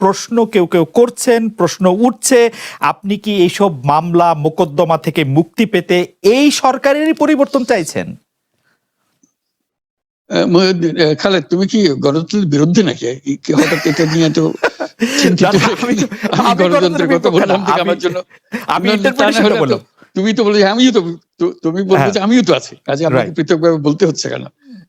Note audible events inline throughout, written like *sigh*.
প্রশ্ন কেউ কেউ করছেন প্রশ্ন উঠছে আপনি কি এইসব মামলা মোকদ্দমা থেকে মুক্তি পেতে এই সরকারেরই পরিবর্তন চাইছেন? খালেদ তুমি কি গণতন্ত্রের বিরুদ্ধে নাকি? হঠাৎ এটা নিয়ে তো *laughs* গণতন্ত্রের কথা বললাম আমার জন্য। আমি তুমি তো বলে আমিও তো তুমি বলতে হ্যাঁ। আমিও তো আছি। কাজে আমাকে Right. পৃথকভাবে বলতে হচ্ছে কেন?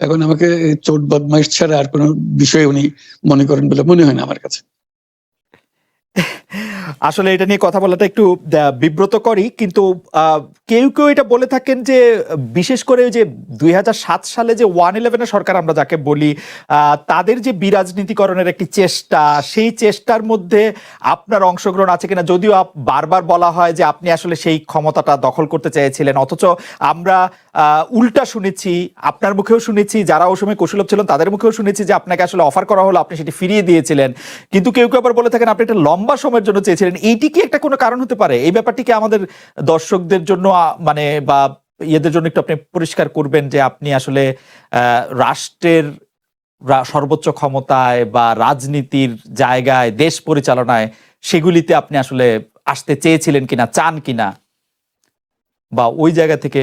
এখন আমাকে চোট, বদমাইশ ছাড়া আর কোনো বিষয় উনি মনে করেন বলে মনে হয় না আমার কাছে। আসলে এটা নিয়ে কথা বলাটা একটু বিব্রতকরই, কিন্তু কেউ কেউ এটা বলে থাকেন যে, বিশেষ করে যে দুই হাজার সাত সালে যে ওয়ান ইলেভেনের সরকার আমরা যাকে বলি তাদের যে বিরাজনীতিকরণের একটি চেষ্টা, সেই চেষ্টার মধ্যে আপনার অংশগ্রহণ আছে কিনা, যদিও বারবার বলা হয় যে আপনি আসলে সেই ক্ষমতাটা দখল করতে চেয়েছিলেন, অথচ আমরা উল্টা শুনেছি, আপনার মুখেও শুনেছি, যারা ওই সময় কৌশলভ ছিলেন, তাদের মুখেও শুনেছি যে আপনাকে আসলে অফার করা হলো, আপনি সেটি ফিরিয়ে দিয়েছিলেন। কিন্তু কেউ কেউ আবার বলে থাকেন, আপনি একটা লম্বা সময়ের জন্য চেয়েছিলেন। এইটি কি একটা কোনো কারণ হতে পারে? এই ব্যাপারটি কি আমাদের দর্শকদের জন্য মানে বা ইয়েদের জন্য একটু আপনি পরিষ্কার করবেন যে আপনি আসলে রাষ্ট্রের সর্বোচ্চ ক্ষমতায় বা রাজনীতির জায়গায়, দেশ পরিচালনায় সেগুলিতে আপনি আসলে আসতে চেয়েছিলেন কিনা, চান কিনা? বা ওই জায়গা থেকে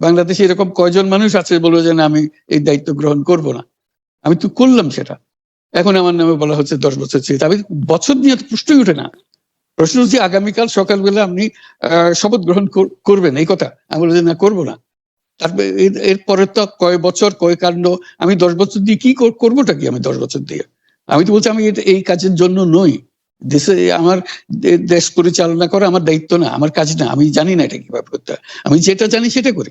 বাংলাদেশে এরকম কয়জন মানুষ আছে বলব যে আমি এই দায়িত্ব গ্রহণ করব না। আমি তো করলাম সেটা। এখন আমার নামে বলা হচ্ছে দশ বছর চেয়ে আমি বছর নিয়ে তো প্রশ্নই ওঠে না। প্রশ্ন হচ্ছে, আগামীকাল সকালবেলা আপনি শপথ গ্রহণ করবেন? এই কথা। আমি বললাম যে, না, করব না। তারপরে এর- এরপরে তো কয় বছর, কয় কাণ্ড, আমি দশ বছর দিয়ে কি কর- করবোটা কি আমি দশ বছর দিয়ে? আমি তো বলছি, আমি এই কাজের জন্য নই। দেশে আমার দেশ পরিচালনা করা আমার দায়িত্ব না, আমার কাজ না। আমি জানি না এটা কীভাবে করতে। আমি যেটা জানি সেটা করি।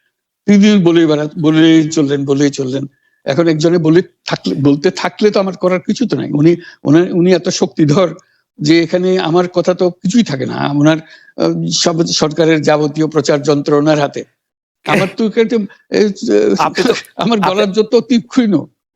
তিনি বলেই বেড়া বলেই চললেন বলেই চললেন। এখন একজনে বলে থাকলে বলতে থাকলে তো আমার করার কিছু তো নাই। উনি উনি এত শক্তিধর যে এখানে আমার কথা তো কিছুই থাকে না। ওনার সব সরকারের যাবতীয় প্রচার যন্ত্র ওনার হাতে। আমার তো আমার গলার যত তীক্ষ্ণ।